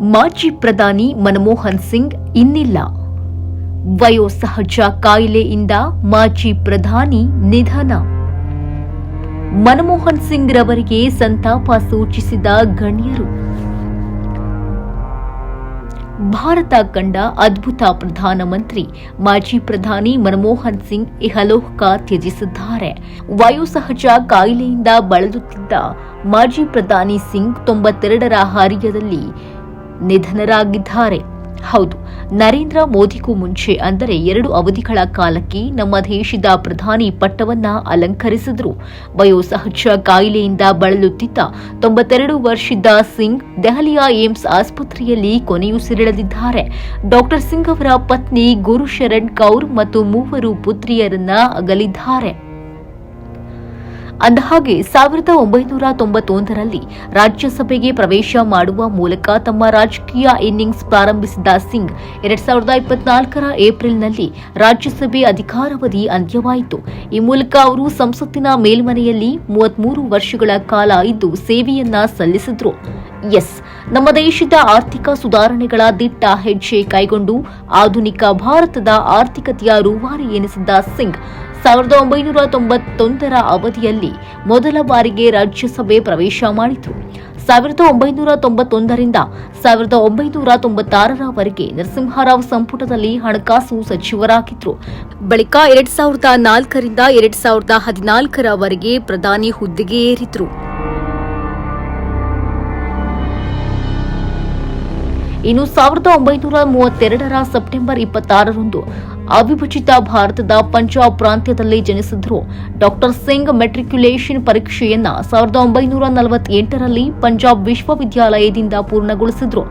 ಮಾಜಿ ಪ್ರಧಾನಿ ಮನಮೋಹನ್ ಸಿಂಗ್ ಇನ್ನಿಲ್ಲ. ವಯೋಸಹಜ ಕಾಯಿಲೆಯಿಂದ ಮಾಜಿ ಪ್ರಧಾನಿ ನಿಧನ. ಮನಮೋಹನ್ ಸಿಂಗ್ ರವರಿಗೆ ಸಂತಾಪ ಸೂಚಿಸಿದ ಗಣ್ಯರು. ಭಾರತ ಕಂಡ ಅದ್ಭುತ ಪ್ರಧಾನಮಂತ್ರಿ ಮಾಜಿ ಪ್ರಧಾನಿ ಮನಮೋಹನ್ ಸಿಂಗ್ ಇಹಲೋಕ ತ್ಯಜಿಸಿದ್ದಾರೆ. ವಯೋಸಹಜ ಕಾಯಿಲೆಯಿಂದ ಬಳಲುತ್ತಿದ್ದ ಮಾಜಿ ಪ್ರಧಾನಿ ಸಿಂಗ್ ತೊಂಬತ್ತೆರಡರ ಹರಿಯದಲ್ಲಿ ನಿಧನರಾಗಿದ್ದಾರೆ. ಹೌದು, ನರೇಂದ್ರ ಮೋದಿಗೂ ಮುಂಚೆ ಅಂದರೆ ಎರಡು ಅವಧಿಗಳ ಕಾಲಕ್ಕೆ ನಮ್ಮ ದೇಶದ ಪ್ರಧಾನಿ ಪಟ್ಟವನ್ನ ಅಲಂಕರಿಸಿದ್ರು. ವಯೋಸಹಜ ಕಾಯಿಲೆಯಿಂದ ಬಳಲುತ್ತಿದ್ದ ತೊಂಬತ್ತೆರಡು ವರ್ಷದ ಸಿಂಗ್ ದೆಹಲಿಯ ಏಮ್ಸ್ ಆಸ್ಪತ್ರೆಯಲ್ಲಿ ಕೊನೆಯುಸಿರೆಳೆದಿದ್ದಾರೆ ಡಾಕ್ಟರ್ ಸಿಂಗ್ ಅವರ ಪತ್ನಿ ಗುರು ಶರಣ್ ಕೌರ್ ಮತ್ತು ಮೂವರು ಪುತ್ರಿಯರನ್ನ ಅಗಲಿದ್ದಾರೆ. ಅಂದಹಾಗೆ ಸಾವಿರದ ಒಂಬೈನೂರ ತೊಂಬತ್ತೊಂದರಲ್ಲಿ ರಾಜ್ಯಸಭೆಗೆ ಪ್ರವೇಶ ಮಾಡುವ ಮೂಲಕ ತಮ್ಮ ರಾಜಕೀಯ ಇನ್ನಿಂಗ್ಸ್ ಪ್ರಾರಂಭಿಸಿದ ಸಿಂಗ್ ಎರಡ್ ಸಾವಿರದ ಇಪ್ಪತ್ನಾಲ್ಕರ ಏಪ್ರಿಲ್ನಲ್ಲಿ ರಾಜ್ಯಸಭೆ ಅಧಿಕಾರಾವಧಿ ಅಂತ್ಯವಾಯಿತು. ಈ ಮೂಲಕ ಅವರು ಸಂಸತ್ತಿನ ಮೇಲ್ಮನೆಯಲ್ಲಿ ಮೂವತ್ಮೂರು ವರ್ಷಗಳ ಕಾಲ ಇದ್ದು ಸೇವೆಯನ್ನ ಸಲ್ಲಿಸಿದ್ರು. ಎಸ್, ನಮ್ಮ ದೇಶದ ಆರ್ಥಿಕ ಸುಧಾರಣೆಗಳ ದಿಟ್ಟ ಹೆಜ್ಜೆ ಕೈಗೊಂಡು ಆಧುನಿಕ ಭಾರತದ ಆರ್ಥಿಕತೆಯ ರೂವಾರಿ ಎನಿಸಿದ್ದ ಸಿಂಗ್ ಸಾವಿರದ ಒಂಬೈನೂರ ತೊಂಬತ್ತೊಂದರ ಅವಧಿಯಲ್ಲಿ ಮೊದಲ ಬಾರಿಗೆ ರಾಜ್ಯಸಭೆ ಪ್ರವೇಶ ಮಾಡಿತು. ಸಾವಿರದ ಒಂಬೈನೂರ ತೊಂಬತ್ತೊಂದರಿಂದ ಸಾವಿರದ ಒಂಬೈನೂರ ತೊಂಬತ್ತಾರರವರೆಗೆ ನರಸಿಂಹರಾವ್ ಸಂಪುಟದಲ್ಲಿ ಹಣಕಾಸು ಸಚಿವರಾಗಿದ್ದರು ಬಳಿಕ ಎರಡ್ ಸಾವಿರದ ನಾಲ್ಕರಿಂದ ಎರಡ್ ಸಾವಿರದ ಹದಿನಾಲ್ಕರವರೆಗೆ ಪ್ರಧಾನಿ ಹುದ್ದೆಗೆ ಏರಿದ್ರು. ಇನ್ನು ಸಾವಿರದ ಒಂಬೈನೂರ ಮೂವತ್ತೆರಡರ ಸೆಪ್ಟೆಂಬರ್ ಇಪ್ಪತ್ತಾರರಂದು ಅವಿಭಜಿತ ಭಾರತದ ಪಂಜಾಬ್ ಪ್ರಾಂತ್ಯದಲ್ಲಿ ಜನಿಸಿದ್ರು. ಡಾಕ್ಟರ್ ಸಿಂಗ್ ಮೆಟ್ರಿಕ್ಯುಲೇಷನ್ ಪರೀಕ್ಷೆಯನ್ನ ಸಾವಿರದ ಒಂಬೈನೂರ ನಲವತ್ತೆಂಟರಲ್ಲಿ ಪಂಜಾಬ್ ವಿಶ್ವವಿದ್ಯಾಲಯದಿಂದ ಪೂರ್ಣಗೊಳಿಸಿದ್ರು.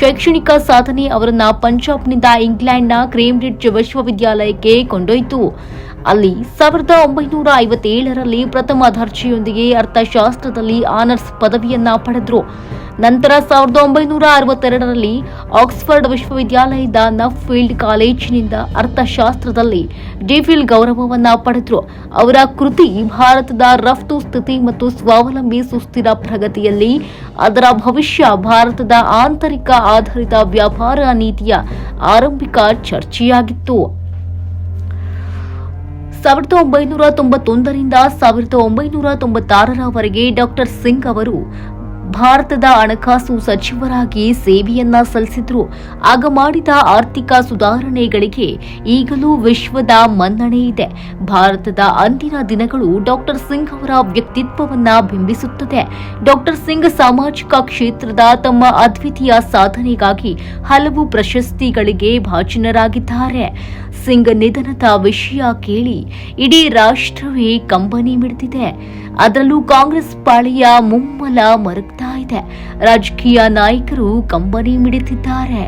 ಶೈಕ್ಷಣಿಕ ಸಾಧನೆ ಅವರನ್ನ ಪಂಜಾಬ್ನಿಂದ ಇಂಗ್ಲೆಂಡ್ನ ಕ್ರೇಮ್ಬ್ರಿಡ್ಜ್ ವಿಶ್ವವಿದ್ಯಾಲಯಕ್ಕೆ ಕೊಂಡೊಯ್ತು. ಅಲ್ಲಿ ಸಾವಿರದ ಒಂಬೈನೂರ ಐವತ್ತೇಳರಲ್ಲಿ ಪ್ರಥಮ ದರ್ಜೆಯೊಂದಿಗೆ ಅರ್ಥಶಾಸ್ತ್ರದಲ್ಲಿ ಆನರ್ಸ್ ಪದವಿಯನ್ನ ಪಡೆದ್ರು. ನಂತರ ಸಾವಿರದ ಒಂಬೈನೂರ ಅರವತ್ತೆರಡರಲ್ಲಿ ಆಕ್ಸ್ಫರ್ಡ್ ವಿಶ್ವವಿದ್ಯಾಲಯದ ನಫ್ ಫೀಲ್ಡ್ ಕಾಲೇಜಿನಿಂದ ಅರ್ಥಶಾಸ್ತ್ರದಲ್ಲಿ ಡಿಫಿಲ್ ಗೌರವವನ್ನ ಪಡೆದ್ರು. ಅವರ ಕೃತಿ ಭಾರತದ ರಫ್ತು ಸ್ಥಿತಿ ಮತ್ತು ಸ್ವಾವಲಂಬಿ ಸುಸ್ಥಿರ ಪ್ರಗತಿಯಲ್ಲಿ ಅದರ ಭವಿಷ್ಯ ಭಾರತದ ಆಂತರಿಕ ಆಧಾರಿತ ವ್ಯಾಪಾರ ನೀತಿಯ ಆರಂಭಿಕ ಚರ್ಚೆಯಾಗಿತ್ತು. ಸಾವಿರದ ಒಂಬೈನೂರ ತೊಂಬತ್ತೊಂದರಿಂದ ಸಾವಿರದ ಒಂಬೈನೂರ ತೊಂಬತ್ತಾರರವರೆಗೆ ಡಾಕ್ಟರ್ ಸಿಂಗ್ ಅವರು ಭಾರತದ ಹಣಕಾಸು ಸಚಿವರಾಗಿ ಸೇವೆಯನ್ನ ಸಲ್ಲಿಸಿದ್ರು. ಆಗ ಮಾಡಿದ ಆರ್ಥಿಕ ಸುಧಾರಣೆಗಳಿಗೆ ಈಗಲೂ ವಿಶ್ವದ ಮನ್ನಣೆ ಇದೆ. ಭಾರತದ ಅಂದಿನ ದಿನಗಳು ಡಾಕ್ಟರ್ ಸಿಂಗ್ ಅವರ ವ್ಯಕ್ತಿತ್ವವನ್ನ ಬಿಂಬಿಸುತ್ತದೆ. ಡಾಕ್ಟರ್ ಸಿಂಗ್ ಸಾಮಾಜಿಕ ಕ್ಷೇತ್ರದ ತಮ್ಮ ಅದ್ವಿತೀಯ ಸಾಧನೆಗಾಗಿ ಹಲವು ಪ್ರಶಸ್ತಿಗಳಿಗೆ ಭಾಜನರಾಗಿದ್ದಾರೆ. ಸಿಂಗ್ ನಿಧನದ ವಿಷಯ ಕೇಳಿ ಇಡೀ ರಾಷ್ಟ್ರವೇ ಕಂಬನಿ ಮಿಡಿದಿದೆ. ಅದರಲ್ಲೂ ಕಾಂಗ್ರೆಸ್ ಪಾಳಿಯ ಮುಮ್ಮಲ ಮರುಗ್ತಾ ಇದೆ. ರಾಜಕೀಯ ನಾಯಕರು ಕಂಬನಿ ಮಿಡಿತಿದ್ದಾರೆ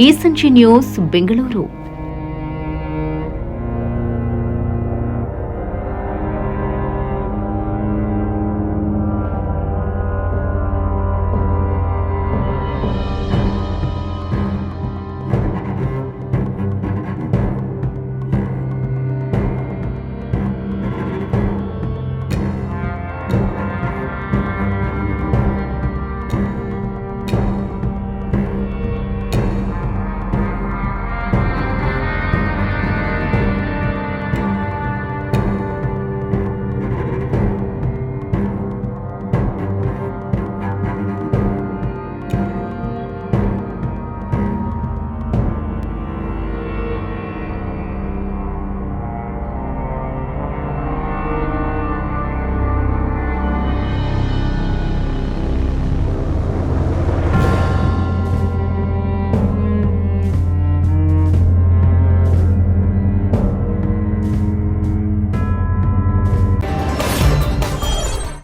ಈ ಸಂಜೆ ನ್ಯೂಸ್ ಬೆಂಗಳೂರು.